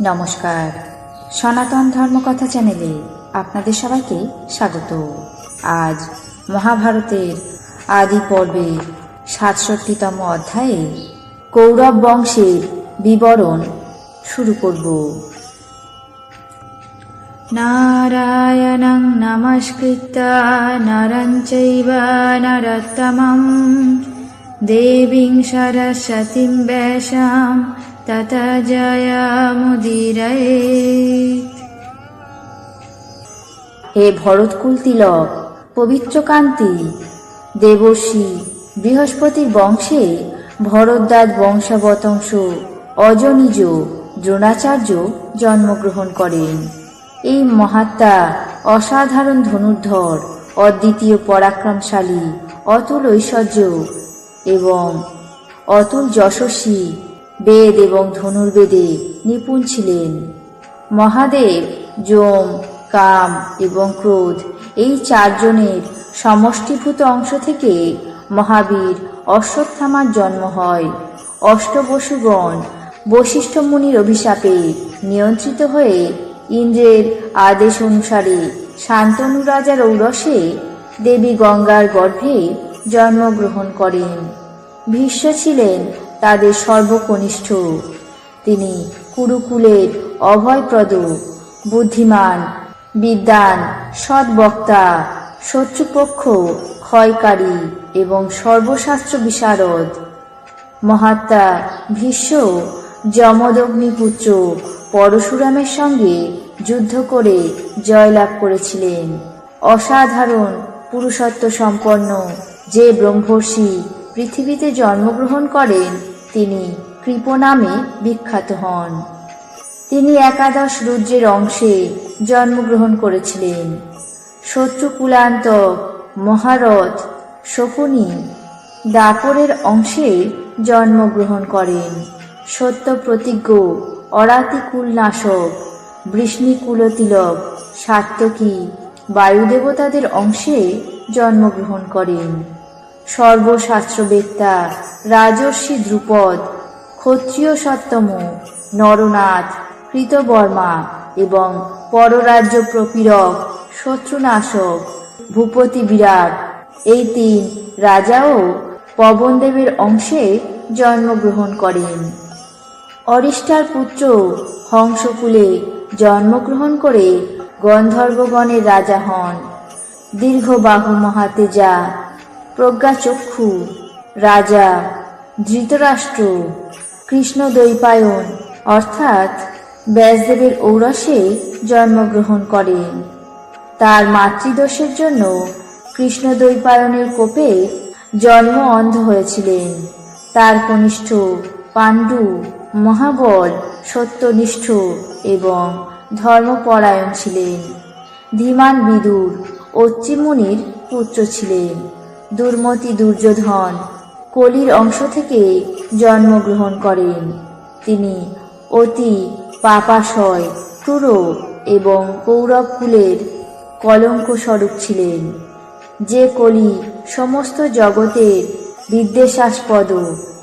নমস্কার। সনাতন ধর্মকথা চ্যানেলে আপনাদের সবাইকে স্বাগত। আজ মহাভারতের আদি পর্বের সাতষট্টিতম অধ্যায়ে কৌরব বংশের বিবরণ শুরু করব। নারায়ণং নমস্কৃত্য নরং চৈব নরোত্তমম। দেবীং সরস্বতীং ব্যাসাম। হে ভরতকুল তিলক, পবিত্র কান্তি, দেবর্ষি, বৃহস্পতির বংশে ভরদ্বাজ বংশাবতংশ অজনিজ দ্রোণাচার্য জন্মগ্রহণ করেন। এই মহাত্মা অসাধারণ ধনুর্ধর, অদ্বিতীয় পরাক্রমশালী, অতুল ঐশ্বর্য এবং অতুল যশস্বী বেদ এবং ধনুর্বেদে নিপুণ ছিলেন। মহাদেব, যম, কাম এবং ক্রোধ এই চারজনের সমষ্টিভূত অংশ থেকে মহাবীর অশ্বত্থামার জন্ম হয়। অষ্টবসুগণ বশিষ্ঠ মুনির অভিশাপে নিয়ন্ত্রিত হয়ে ইন্দ্রের আদেশ অনুসারে শান্তনু রাজার ঔরসে দেবী গঙ্গার গর্ভে জন্মগ্রহণ করেন। ভীষ্ম ছিলেন তাদের সর্বকনিষ্ঠ। তিনি কুরুকুলের অভয়প্রদ, বুদ্ধিমান, বিদ্বান সদ্বক্তা শত্রুপক্ষ, ক্ষয়কারী এবং সর্বশাস্ত্র বিশারদ। মহাত্মা ভীষ্ম, যমদগ্নিপুত্র পরশুরামের সঙ্গে যুদ্ধ করে জয়লাভ করেছিলেন। অসাধারণ পুরুষত্ব সম্পন্ন যে ব্রহ্মর্ষি পৃথিবীতে জন্মগ্রহণ করেন তিনি কৃপ নামে বিখ্যাত হন। তিনি একাদশ রুদ্রের অংশে জন্মগ্রহণ করেছিলেন। শত্রুকুলান্ত মহারথ শকুনি দাপরের অংশে জন্মগ্রহণ করেন। সত্য প্রতিজ্ঞ অরাতিকুল নাশক বৃষ্ণিকুলতিলক সাত্তকী বায়ুদেবতাদের অংশে জন্মগ্রহণ করেন। সর্বশাস্ত্রবেত্তা, রাজর্ষি দ্রুপদ ক্ষত্রিয় সত্তম নরনাথ, কৃতবর্মা এবং পররাজ্য প্রপীড়ক, শত্রুনাশক, ভূপতি বিরাট। এই তিন রাজাও পবনদেবের অংশে জন্মগ্রহণ করেন। অরিষ্টার পুত্র হংসকুলে জন্মগ্রহণ করে গন্ধর্বগণের রাজা হন। দীর্ঘবাহু মহাতেজা প্রজ্ঞাচক্ষু, রাজা, ধৃতরাষ্ট্র, কৃষ্ণ কৃষ্ণদ্বৈপায়ন অর্থাৎ ব্যাসদেবের ঔরসে জন্মগ্রহণ করেন তার মাতৃদোষের জন্য কৃষ্ণদ্বৈপায়নের কোপে জন্ম অন্ধ হয়েছিলেন। তার কনিষ্ঠ পাণ্ডু মহাবল সত্যনিষ্ঠ এবং ধর্মপরায়ণ ছিলেন। ধীমান বিদুর অচ্চিমুনির পুত্র ছিলেন। দুর্মতি দুর্যোধন কলির অংশ থেকে জন্মগ্রহণ করেন। তিনি অতি পাপাশয়, ক্রূর এবং কৌরব কুলের কলঙ্ক স্বরূপ ছিলেন। যে কলি সমস্ত জগতের বিদ্বেষাস্পদ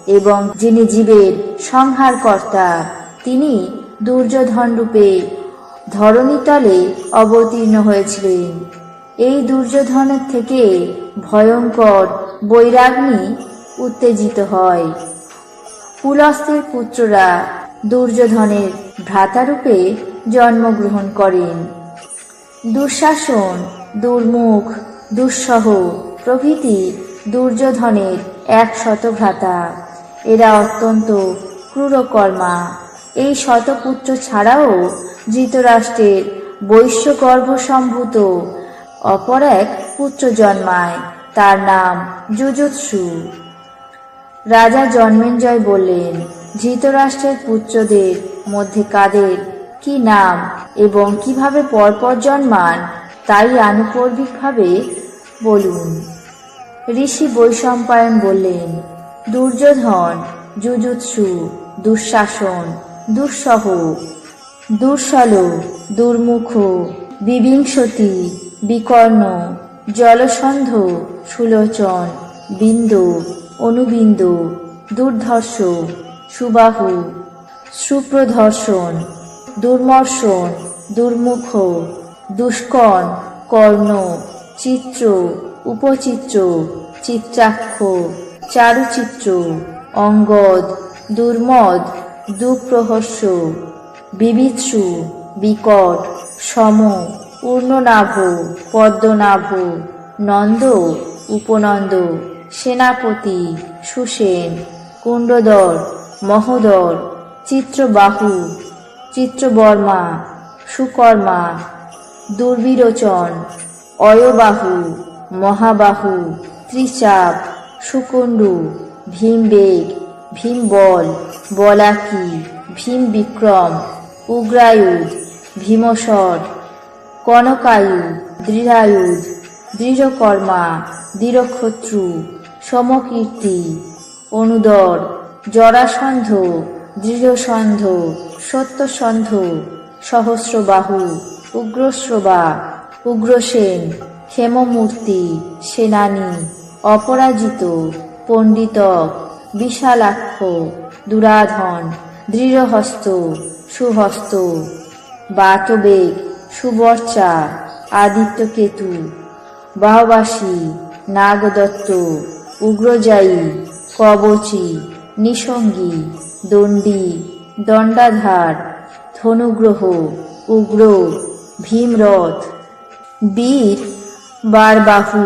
এবং যিনি জীবের সংহারকর্তা, তিনি দুর্যোধন রূপে ধরণীতলে অবতীর্ণ হয়েছিলেন। এই দুর্যোধনের থেকে ভয়ঙ্কর বৈরাগ্নি উত্তেজিত হয়। পুলস্তের পুত্ররা দুর্যোধনের ভ্রাতারূপে জন্মগ্রহণ করেন। দুঃশাসন, দুর্মুখ, দুঃসহ প্রভৃতি দুর্যোধনের এক শতভ্রাতা। এরা অত্যন্ত ক্রূরকর্মা। এই শতপুত্র ছাড়াও ধৃতরাষ্ট্রের বৈশ্যগর্ভ সম্ভূত অপর এক পুত্র জন্মায়, তার নাম যুজুৎসু রাজা জন্মেঞ্জয় বললেন, ধৃতরাষ্ট্রের পুত্রদের মধ্যে কাদের কি নাম এবং কীভাবে পরপর জন্মান, তাই আনুপর্বিকভাবে বলুন। ঋষি বৈশম্পায়ন বললেন, দুর্যোধন যুজুৎসু দুঃশাসন, দুঃসহ দুর্সল দুর্মুখ বিবিংসতি বিকর্ণ, জলসন্ধ, সুলোচন, বিন্দু, অনুবিন্দু, দুর্ধর্ষ, সুবাহু সুপ্রদর্শন দুর্মর্ষণ, দুর্মুখ দুষ্কণ কর্ণ, চিত্র, উপচিত্র, চিত্রাক্ষ, চারুচিত্র, অঙ্গদ, দুর্মদ, দুঃপ্রহস্য, বিবিৎসু, বিকট, সম পূর্ণনাভ, পদ্মনাভ, নন্দ, উপনন্দ, সেনাপতি, সুসেন, কুণ্ডদর, মহোদর, চিত্রবাহু, চিত্রবর্মা, সুকর্মা, দুর্বিরোচন, অয়বাহু, মহাবাহু, ত্রিচাপ, সুকুণ্ডু, ভীমবেগ, ভীমবল, বলাকি ভীম বিক্রম উগ্রায়ুধ, ভীমসর কনকায়ু দৃঢ়ায়ুধ দৃঢ়কর্মা, দৃঢ়ক্ষত্রু, সমকীর্তি, অনুদর, জরাসন্ধ, দৃঢ়সন্ধ, সত্যসন্ধ, সহস্রবাহু উগ্রশ্রবা উগ্রসেন, হেমমূর্তি, সেনানী, অপরাজিত পণ্ডিতক বিশালাক্ষ, দুরাধন, দৃঢ়হস্ত, সুহস্ত, বাতবেগ সুবর্চা, আদিত্যকেতু, বাহবাসী, নাগদত্ত, উগ্রজায়ী, কবচী, নিসঙ্গী, দণ্ডী, দণ্ডাধার, ধনুগ্রহ, উগ্র, ভীমরথ, বীর, বারবাহু,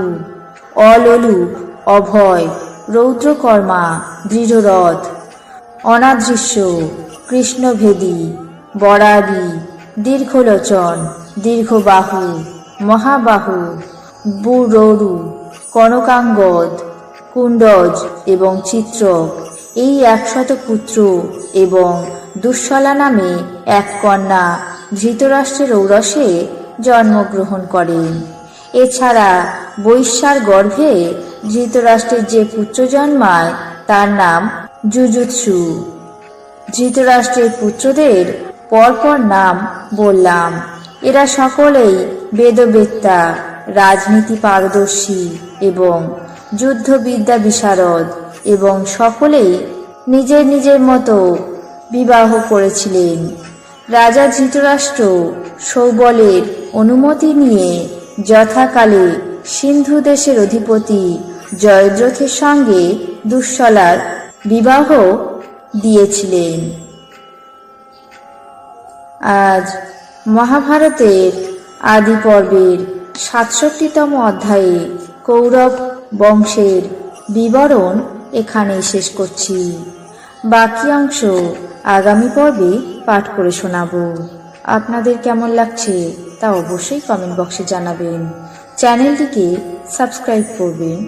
অললুপ, অভয়, রৌদ্রকর্মা, দৃঢ়রথ, অনাদৃশ্য, কৃষ্ণভেদী, বরাবি দীর্ঘলোচন, দীর্ঘবাহু, মহাবাহু বুররু কনকাঙ্গদ, কুণ্ডজ এবং চিত্রক। এই একশত পুত্র এবং দুঃশলা নামে এক কন্যা ধৃতরাষ্ট্রের ঔরসে জন্মগ্রহণ করেন। এছাড়া বৈশ্যার গর্ভে ধৃতরাষ্ট্রের যে পুত্র জন্মায়, তার নাম যুজুৎসু ধৃতরাষ্ট্রের পুত্রদের পরপর নাম বললাম। এরা সকলেই বেদবেত্তা, রাজনীতি পারদর্শী এবং যুদ্ধবিদ্যা বিশারদ এবং সকলেই নিজের নিজের মতো বিবাহ করেছিলেন। রাজা ধৃতরাষ্ট্র সৌবলের অনুমতি নিয়ে যথাকালে সিন্ধু দেশের অধিপতি জয়দ্রথের সঙ্গে দুঃশলার বিবাহ দিয়েছিলেন। আজ মহাভারতের আদি পর্বের সাতষট্টিতম অধ্যায়ে কৌরব বংশের বিবরণ এখানেই শেষ করছি। বাকি অংশ আগামী পর্বে পাঠ করে শোনাবো। আপনাদের কেমন লাগছে তা অবশ্যই কমেন্ট বক্সে জানাবেন। চ্যানেলটিকে সাবস্ক্রাইব করবেন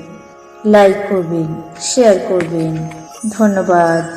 লাইক করবেন শেয়ার করবেন। ধন্যবাদ।